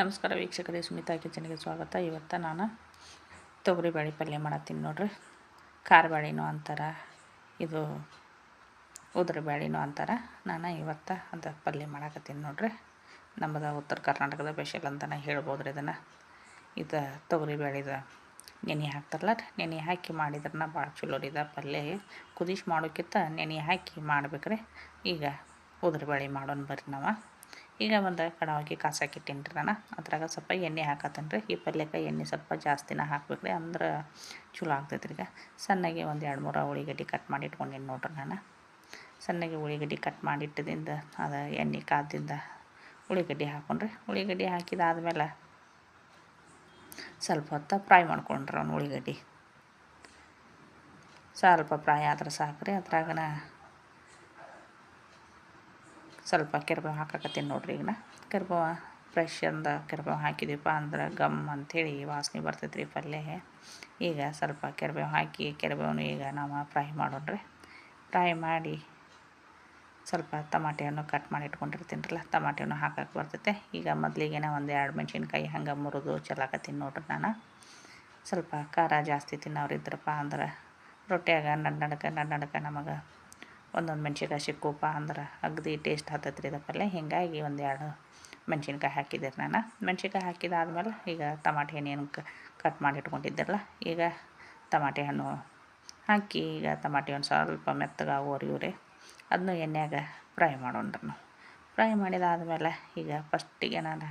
ನಮಸ್ಕಾರ ವೀಕ್ಷಕರೇ, ಸುಮಿತಾ ಕಿಚನ್ಗೆ ಸ್ವಾಗತ. ಇವತ್ತು ನಾನು ತೊಗರಿ ಬೇಳೆ ಪಲ್ಯ ಮಾಡತ್ತೀನಿ ನೋಡ್ರಿ. ಖಾರ ಬೇಳೆನೂ ಅಂತಾರೆ, ಇದು ಉದ್ರ ಬೇಳೆನೂ ಅಂತಾರೆ. ನಾನು ಇವತ್ತು ಅದು ಪಲ್ಯ ಮಾಡಕತ್ತೀನಿ ನೋಡ್ರಿ. ನಮ್ಮದು ಉತ್ತರ ಕರ್ನಾಟಕದ ಸ್ಪೆಷಲ್ ಅಂತಲೇ ಹೇಳ್ಬೋದು ರೀ ಇದನ್ನು. ಇದು ತೊಗರಿ ಬೇಳೆದು ನೆನೆ ಹಾಕ್ತಾರಲ್ಲ ನೆನೆ ಹಾಕಿ ಮಾಡಿದ್ರನ್ನ ಭಾಳ ಚಲೋ ರೀ ಇದು ಪಲ್ಯ. ಕುದಿಸಿ ಮಾಡೋಕ್ಕಿಂತ ನೆನೆ ಹಾಕಿ ಮಾಡ್ಬೇಕ್ರಿ. ಈಗ ಉದ್ರ ಬೇಳೆ ಮಾಡೋಣ ಬರ್ರಿ ನಾವು. ಈಗ ಒಂದು ಕಡವಾಗಿ ಕಾಸಕ್ಕಿಟ್ಟೀನಿ ರೀ ನಾನು ಅದ್ರಾಗ ಸ್ವಲ್ಪ ಎಣ್ಣೆ ಹಾಕತ್ತೇನೆ ರೀ. ಈ ಪಲ್ಯಕ್ಕೆ ಎಣ್ಣೆ ಸ್ವಲ್ಪ ಜಾಸ್ತಿನ ಹಾಕ್ಬೇಕು ರೀ ಅಂದ್ರೆ ಚಲೋ ಆಗ್ತೈತೆ ರೀ ಈಗ. ಸಣ್ಣಗೆ ಒಂದು ಎರಡು ಮೂರು ಉಳ್ಳಿಗಡ್ಡಿ ಕಟ್ ಮಾಡಿ ಇಟ್ಕೊಂಡೀನಿ ನೋಡ್ರಿ ನಾನು. ಸಣ್ಣಗೆ ಉಳ್ಳಿಗಡ್ಡಿ ಕಟ್ ಮಾಡಿಟ್ಟದಿಂದ ಅದು ಎಣ್ಣೆ ಕಾದಿಂದ ಉಳ್ಳಿಗಡ್ಡಿ ಹಾಕೊಂಡ್ರಿ ಉಳ್ಳಿಗಡ್ಡಿ ಹಾಕಿದಾದ್ಮೇಲೆ ಸ್ವಲ್ಪ ಹೊತ್ತು ಫ್ರೈ ಮಾಡ್ಕೊಂಡ್ರಿ ಅವ್ನು ಉಳ್ಳಿಗಡ್ಡಿ ಸ್ವಲ್ಪ ಫ್ರೈ ಆದ್ರೆ ಸಾಕ್ರಿ. ಅದ್ರಾಗನ ಸ್ವಲ್ಪ ಕೆರ್ಬೇವು ಹಾಕಕತ್ತೀನಿ ನೋಡ್ರಿ ಈಗ ಕೆರ್ಬೇವು ಫ್ರೆಶ್ ಅಂದ ಕೆರ್ಬೇವು ಹಾಕಿದ್ವಿಪ್ಪ ಅಂದ್ರೆ ಗಮ್ ಅಂಥೇಳಿ ವಾಸನೆ ಬರ್ತೈತೆ ರೀ ಪಲ್ಯ. ಈಗ ಸ್ವಲ್ಪ ಕೆರ್ಬೇವು ಹಾಕಿ ಕೆರ್ಬೇವನು ಈಗ ನಾವು ಫ್ರೈ ಮಾಡೋಣ್ರಿ. ಫ್ರೈ ಮಾಡಿ ಸ್ವಲ್ಪ ಟಮಾಟೆಯನ್ನು ಕಟ್ ಮಾಡಿ ಇಟ್ಕೊಂಡಿರ್ತೀನಿರಲ್ಲ ಟಮಾಟೆಯನ್ನು ಹಾಕಕ್ಕೆ ಬರ್ತೈತೆ. ಈಗ ಮೊದಲಿಗೆನೇ ಒಂದು ಎರಡು ಮೆಣಸಿನ್ಕಾಯಿ ಹಂಗೆ ಮುರಿದು ಚೆಲ್ಲಾಕತ್ತೀನಿ ನೋಡ್ರಿ ನಾನು. ಸ್ವಲ್ಪ ಖಾರ ಜಾಸ್ತಿ ತಿನ್ನೋರು ಇದ್ರಪ್ಪ ಅಂದ್ರೆ ರೊಟ್ಟಿಯಾಗ ನಡ್ ನಡ್ಕ ನಡ್ ನಡ್ಕ ನಮಗೆ ಒಂದೊಂದು ಮೆಣ್ಸಿನ್ಕಾಯಿ ಸಿಕ್ಕೂಪ ಅಂದ್ರೆ ಅಗದಿ ಟೇಸ್ಟ್ ಹತ್ತೈತೆ ರೀ ಪಲ್ಯ ಹೀಗಾಗಿ ಒಂದು ಎರಡು ಮೆಣ್ಸಿನ್ಕಾಯಿ ಹಾಕಿದ್ದೆ ನಾನು. ಮೆಣ್ಸಿನ್ಕಾಯಿ ಹಾಕಿದಾದ್ಮೇಲೆ ಈಗ ಟಮಾಟೆ ಹಣ್ಣೇನು ಕಟ್ ಮಾಡಿ ಇಟ್ಕೊಂಡಿದ್ದಿರಲ್ಲ, ಈಗ ಟಮಾಟೆ ಹಣ್ಣು ಹಾಕಿ ಈಗ ಟಮಾಟೆ ಒಂದು ಸ್ವಲ್ಪ ಮೆತ್ತಗಾಗೋರು ಇವ್ರಿ ಅದನ್ನು ಎಣ್ಣೆಯಾಗ ಫ್ರೈ ಮಾಡೋಣ್ರಿ ನಾವು. ಫ್ರೈ ಮಾಡಿದಾದಮೇಲೆ ಈಗ ಫಸ್ಟಿಗೆ ನಾನು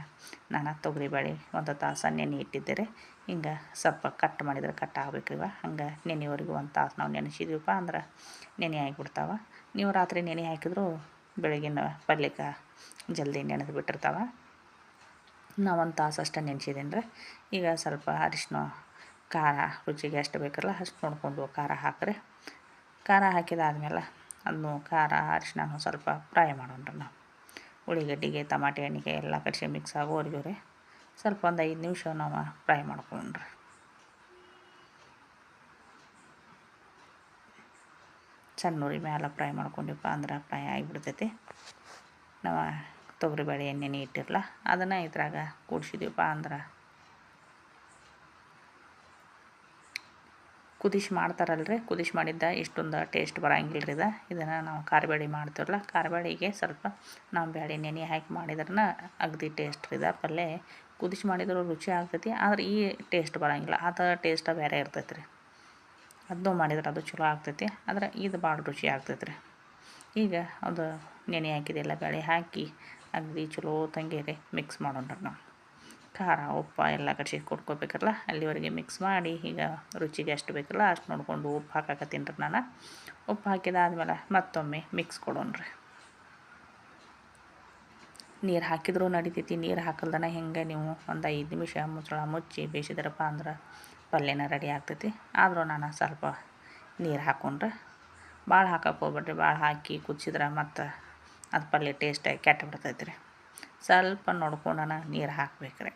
ನಾನು ತೊಗರಿ ಬೇಳೆ ಒಂದು ತಾಸು ನೆನೆ ಇಟ್ಟಿದ್ದೆ ರೀ. ಹಿಂಗೆ ಸ್ವಲ್ಪ ಕಟ್ ಮಾಡಿದ್ರೆ ಕಟ್ ಆಗ್ಬೇಕ್ರಿವ ಹಂಗೆ ನೆನೆವರೆಗೂ ಒಂದು ತಾಸು ನಾವು ನೆನೆಸಿದೀವಪ್ಪ ಅಂದ್ರೆ ನೆನೆ ಆಗಿಬಿಡ್ತಾವೆ. ನೀವು ರಾತ್ರಿ ನೆನೆ ಹಾಕಿದ್ರು ಬೆಳಗಿನ ಪಲ್ಯಕ್ಕೆ ಜಲ್ದಿ ನೆನೆದು ಬಿಟ್ಟಿರ್ತಾವೆ. ನಾವು ಒಂದು ತಾಸು ಅಷ್ಟೇ ರೀ ಈಗ ಸ್ವಲ್ಪ ಅರಿಶಿನ ಖಾರ ರುಚಿಗೆ ಎಷ್ಟು ಬೇಕಲ್ಲ ಅಷ್ಟು ನೋಡ್ಕೊಂಡು ಖಾರ ಹಾಕ್ರಿ. ಖಾರ ಹಾಕಿದಾದ್ಮೇಲೆ ಅದನ್ನು ಖಾರ ಅರಿಶಿನ ಸ್ವಲ್ಪ ಫ್ರೈ ರೀ ನಾವು. ಉಳ್ಳಿಗಡ್ಡಿಗೆ ಟಮಾಟೆ ಹಣ್ಣಿಗೆ ಎಲ್ಲ ಕಡೆ ಮಿಕ್ಸ್ ಆಗೋವರೆಗೂ ರೀ ಸ್ವಲ್ಪ ಒಂದು ಐದು ನಿಮಿಷ ನಾವು ಫ್ರೈ ಮಾಡ್ಕೊಂಡ್ರಿ. ಸಣ್ಣ ಉರಿ ಮ್ಯಾಲೆ ಫ್ರೈ ಮಾಡ್ಕೊಂಡಿವಪ್ಪ ಅಂದ್ರೆ ಫ್ರೈ ಆಗಿಬಿಡ್ತೈತಿ. ನಾವು ತೊಗರಿಬೇಳೆ ಎಣ್ಣೆನೇ ಇಟ್ಟಿರಲ್ಲ ಅದನ್ನು ಇದ್ರಾಗ ಕೂಡಿಸಿದೀವಪ್ಪ ಅಂದ್ರೆ ಕುದಿಸಿ ಮಾಡ್ತಾರಲ್ರಿ ಕುದಿಸಿ ಮಾಡಿದ್ದ ಇಷ್ಟೊಂದು ಟೇಸ್ಟ್ ಬರೋಂಗಿಲ್ಲ ರೀ ಇದು. ಇದನ್ನು ನಾವು ಖಾರಬೇಳೆ ಮಾಡ್ತೀವಲ್ಲ ಖಾರಬೇಳೆಗೆ ಸ್ವಲ್ಪ ನಾವು ಬೇಳೆ ನೆನೆ ಹಾಕಿ ಮಾಡಿದ್ರನ್ನ ಅಗದಿ ಟೇಸ್ಟ್ ರೀ ಇದು. ಪಲ್ಯ ಕುದಿಸಿ ಮಾಡಿದ್ರು ರುಚಿ ಆಗ್ತೈತಿ, ಆದ್ರೆ ಈ ಟೇಸ್ಟ್ ಬರೋಂಗಿಲ್ಲ ಆ ಥರ ಟೇಸ್ಟ ಬೇರೆ ಇರ್ತೈತೆ ರೀ ಅದನ್ನು ಮಾಡಿದ್ರೆ ಅದು ಚಲೋ ಆಗ್ತೈತಿ, ಆದ್ರೆ ಇದು ಭಾಳ ರುಚಿ ಆಗ್ತೈತೆ ರೀ ಈಗ ಅದು ನೆನೆ ಹಾಕಿದೆಲ್ಲ ಬೇಳೆ ಹಾಕಿ ಅಗ್ದಿ ಚಲೋ ತಂಗಿ ರೀ ಮಿಕ್ಸ್ ಮಾಡೋಣ ನಾವು. ಖಾರ, ಉಪ್ಪು ಎಲ್ಲ ಕಡೆ ಕೊಟ್ಕೋಬೇಕಲ್ಲ ಅಲ್ಲಿವರೆಗೆ ಮಿಕ್ಸ್ ಮಾಡಿ ಈಗ ರುಚಿಗೆ ಎಷ್ಟು ಬೇಕಲ್ಲ ಅಷ್ಟು ನೋಡಿಕೊಂಡು ಉಪ್ಪು ಹಾಕಾಕತ್ತೀನಿ ರೀ ನಾನು. ಉಪ್ಪು ಹಾಕಿದಾದ್ಮೇಲೆ ಮತ್ತೊಮ್ಮೆ ಮಿಕ್ಸ್ ಕೊಡೋಣ್ರಿ ನೀರು ಹಾಕಿದ್ರೂ ನಡಿತೈತಿ, ನೀರು ಹಾಕಲ್ದನ ಹೆಂಗೆ ನೀವು ಒಂದು ಐದು ನಿಮಿಷ ಮುಚ್ಚಳ ಮುಚ್ಚಿ ಬೇಯಿಸಿದ್ರಪ್ಪ ಅಂದ್ರೆ ಪಲ್ಯನ ರೆಡಿ ಆಗ್ತೈತಿ. ಆದರೂ ನಾನು ಸ್ವಲ್ಪ ನೀರು ಹಾಕ್ಕೊಂಡ್ರೆ ಭಾಳ ಹಾಕಕ್ಕೆ ಹೋಗ್ಬೇಡ್ರಿ. ಭಾಳ ಹಾಕಿ ಕುದಿಸಿದ್ರೆ ಮತ್ತು ಅದು ಪಲ್ಯ ಟೇಸ್ಟಾಗಿ ಕೆಟ್ಟ ಬಿಡ್ತೈತೆ ರೀ ಸ್ವಲ್ಪ ನೋಡ್ಕೊಂಡನ ನೀರು ಹಾಕ್ಬೇಕ್ರಿ.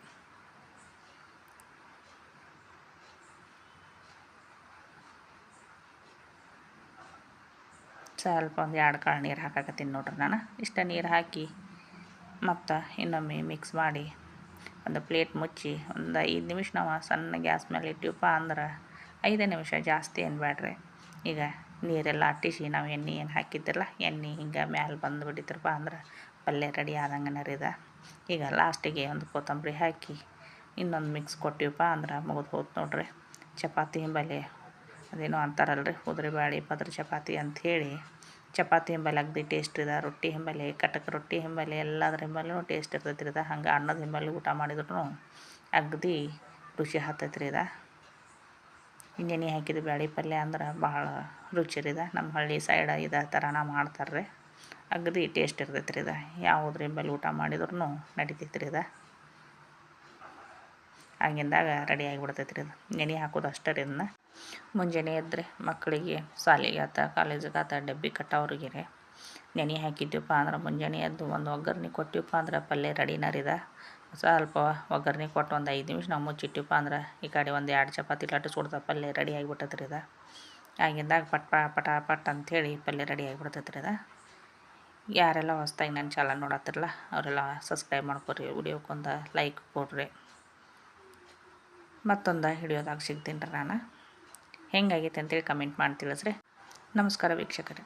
ಸ್ವಲ್ಪ ಒಂದು ಎರಡು ಕಾಳು ನೀರು ಹಾಕಾಕತ್ತೀನಿ ನೋಡ್ರಿ ನಾನು. ಇಷ್ಟ ನೀರು ಹಾಕಿ ಮತ್ತು ಇನ್ನೊಮ್ಮೆ ಮಿಕ್ಸ್ ಮಾಡಿ ಒಂದು ಪ್ಲೇಟ್ ಮುಚ್ಚಿ ಒಂದು ಐದು ನಿಮಿಷ ನಾವು ಸಣ್ಣ ಗ್ಯಾಸ್ ಮೇಲೆ ಇಟ್ಟಿವಪ್ಪ ಅಂದ್ರೆ ಐದೇ ನಿಮಿಷ ಜಾಸ್ತಿ ಏನು ಬೇಡ್ರಿ. ಈಗ ನೀರೆಲ್ಲ ಅಟ್ಟಿಸಿ ನಾವು ಎಣ್ಣೆ ಏನು ಹಾಕಿದ್ದಿರಲ್ಲ ಎಣ್ಣೆ ಹಿಂಗೆ ಮ್ಯಾಲೆ ಬಂದು ಬಿಟ್ಟಿದ್ರಪ್ಪ ಅಂದ್ರೆ ಪಲ್ಯ ರೆಡಿ ಆದಂಗೆ ರೀ ಈಗ ಲಾಸ್ಟಿಗೆ ಒಂದು ಕೊತ್ತಂಬರಿ ಹಾಕಿ ಇನ್ನೊಂದು ಮಿಕ್ಸ್ ಕೊಟ್ಟಿವಪ್ಪ ಅಂದ್ರೆ ಮುಗಿದು ಹೋತು ನೋಡ್ರಿ. ಚಪಾತಿ ಹಿಂಬಲ್ಲಿ ಅದೇನೋ ಅಂತಾರಲ್ರಿ ಉದ್ರಿ ಬ್ಯಾಳಿ ಪದ್ರ ಚಪಾತಿ ಅಂಥೇಳಿ. ಚಪಾತಿ ಹಿಂಬಲ್ಲಿ ಅಗ್ದಿ ಟೇಸ್ಟ್ ಇದೆ, ರೊಟ್ಟಿ ಹಿಂಬಲ್ಲಿ ಕಟಕ್ ರೊಟ್ಟಿ ಹಿಂಬಲ್ಲಿ ಎಲ್ಲದ್ರ ಹಿಂಬಲ್ಲೂ ಟೇಸ್ಟ್ ಇರ್ತೈತಿ ರೀ ಇದು. ಹಂಗೆ ಅನ್ನದ ಹಿಂಬಲ್ಲಿ ಊಟ ಮಾಡಿದ್ರು ಅಗ್ದಿ ರುಚಿ ಹತ್ತೈತೆ ರೀ ಇದು ನೆನೆ ಹಾಕಿದ ಬ್ಯಾಳಿ ಪಲ್ಯ ಅಂದ್ರೆ ಭಾಳ ರುಚಿ ರೀ ಇದು. ನಮ್ಮ ಹಳ್ಳಿ ಸೈಡ ಇದೇ ಥರನ ಮಾಡ್ತಾರೆ ಅಗ್ದಿ ಟೇಸ್ಟ್ ಇರ್ತೈತೆ ರೀ ಇದು. ಯಾವುದ್ರ ಹಿಂಬಲ್ಲಿ ಊಟ ಮಾಡಿದ್ರು ರೀ ಇದು. ಆಗಿಂದಾಗ ರೆಡಿ ಆಗಿಬಿಡ್ತೈತೆ ರೀ ಇದು ನೆನೆ ಹಾಕೋದು ಅಷ್ಟೇ ರೀ ಇದನ್ನ. ಮುಂಜಾನೆ ಎದ್ದರೆ ಮಕ್ಕಳಿಗೆ ಶಾಲೆಗೆ ಆತ ಕಾಲೇಜಿಗೆ ಆತ ಡಬ್ಬಿ ಕಟ್ಟೋರಿಗೆ ರೀ ನೆನೆ ಹಾಕಿದ್ದೀವಪ್ಪ ಅಂದ್ರೆ ಮುಂಜಾನೆ ಎದ್ದು ಒಂದು ಒಗ್ಗರಣೆ ಕೊಟ್ಟಿವಪ್ಪ ಅಂದ್ರೆ ಪಲ್ಯ ರೆಡಿನಾರಿದ ಸ್ವಲ್ಪ ಒಗ್ಗರಣೆ ಕೊಟ್ಟು ಒಂದು ಐದು ನಿಮಿಷ ನಾವು ಮುಚ್ಚಿಟ್ಟಿವಪ್ಪ ಅಂದ್ರೆ ಈ ಕಡೆ ಒಂದು ಎರಡು ಚಪಾತಿ ಲಟ್ಟು ಸುಡ್ದ ಪಲ್ಯ ರೆಡಿ ಆಗಿಬಿಟ್ಟತ್ರಿ ಇದ ಆಗಿಂದಾಗ ಪಟ್ ಪಟ ಪಟ್ ಅಂಥೇಳಿ ಪಲ್ಯ ರೆಡಿ ಆಗಿಬಿಡ್ತೈತ್ರಿ ಇದ ಯಾರೆಲ್ಲ ಹೊಸ್ದಾಗಿ ನನ್ನ ಚಾನಲ್ ನೋಡತ್ತಿರಲ್ಲ ಅವರೆಲ್ಲ ಸಬ್ಸ್ಕ್ರೈಬ್ ಮಾಡ್ಕೊರಿ, ವಿಡಿಯೋಕ್ಕೊಂದು ಲೈಕ್ ಕೊಡ್ರಿ. ಮತ್ತೊಂದು ಹಿಡಿಯೋದಾಗ ಸಿಗ್ತೀನಿ ರೀ ನಾನು. ಹೆಂಗಾಗೈತೆ ಅಂತೇಳಿ ಕಮೆಂಟ್ ಮಾಡಿ ತಿಳಿಸ್ರಿ ನಮಸ್ಕಾರ ವೀಕ್ಷಕರೇ.